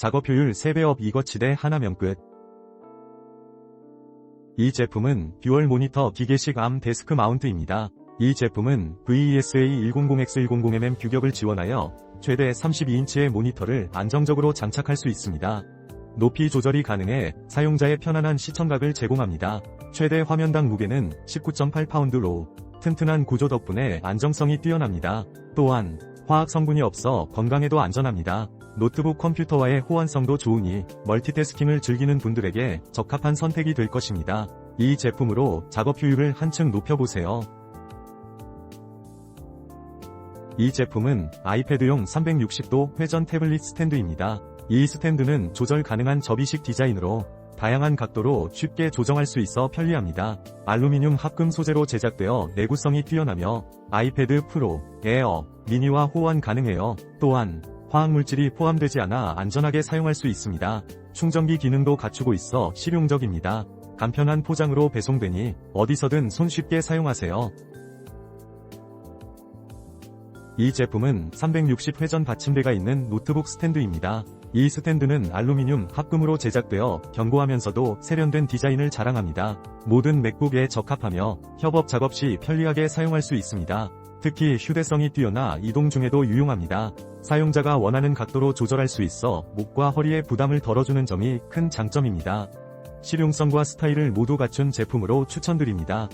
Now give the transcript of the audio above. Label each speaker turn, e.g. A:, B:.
A: 작업 효율 3배업 이거치대 하나면 끝. 이 제품은 듀얼 모니터 기계식 암 데스크 마운트입니다. 이 제품은 E VESA 100X100mm 규격을 지원하여 최대 32인치의 모니터를 안정적으로 장착할 수 있습니다. 높이 조절이 가능해 사용자의 편안한 시청각을 제공합니다. 최대 화면당 무게는 19.8파운드로 튼튼한 구조 덕분에 안정성이 뛰어납니다. 또한 화학 성분이 없어 건강에도 안전합니다. 노트북 컴퓨터와의 호환성도 좋으니 멀티태스킹을 즐기는 분들에게 적합한 선택이 될 것입니다. 이 제품으로 작업 효율을 한층 높여보세요. 이 제품은 아이패드용 360도 회전 태블릿 스탠드입니다. 이 스탠드는 조절 가능한 접이식 디자인으로 다양한 각도로 쉽게 조정할 수 있어 편리합니다. 알루미늄 합금 소재로 제작되어 내구성이 뛰어나며 아이패드 프로, 에어, 미니와 호환 가능해요. 또한 화학물질이 포함되지 않아 안전하게 사용할 수 있습니다. 충전기 기능도 갖추고 있어 실용적입니다. 간편한 포장으로 배송되니 어디서든 손쉽게 사용하세요. 이 제품은 360 회전 받침대가 있는 노트북 스탠드입니다. 이 스탠드는 알루미늄 합금으로 제작되어 견고하면서도 세련된 디자인을 자랑합니다. 모든 맥북에 적합하며 협업 작업 시 편리하게 사용할 수 있습니다. 특히 휴대성이 뛰어나 이동 중에도 유용합니다. 사용자가 원하는 각도로 조절할 수 있어 목과 허리의 부담을 덜어주는 점이 큰 장점입니다. 실용성과 스타일을 모두 갖춘 제품으로 추천드립니다.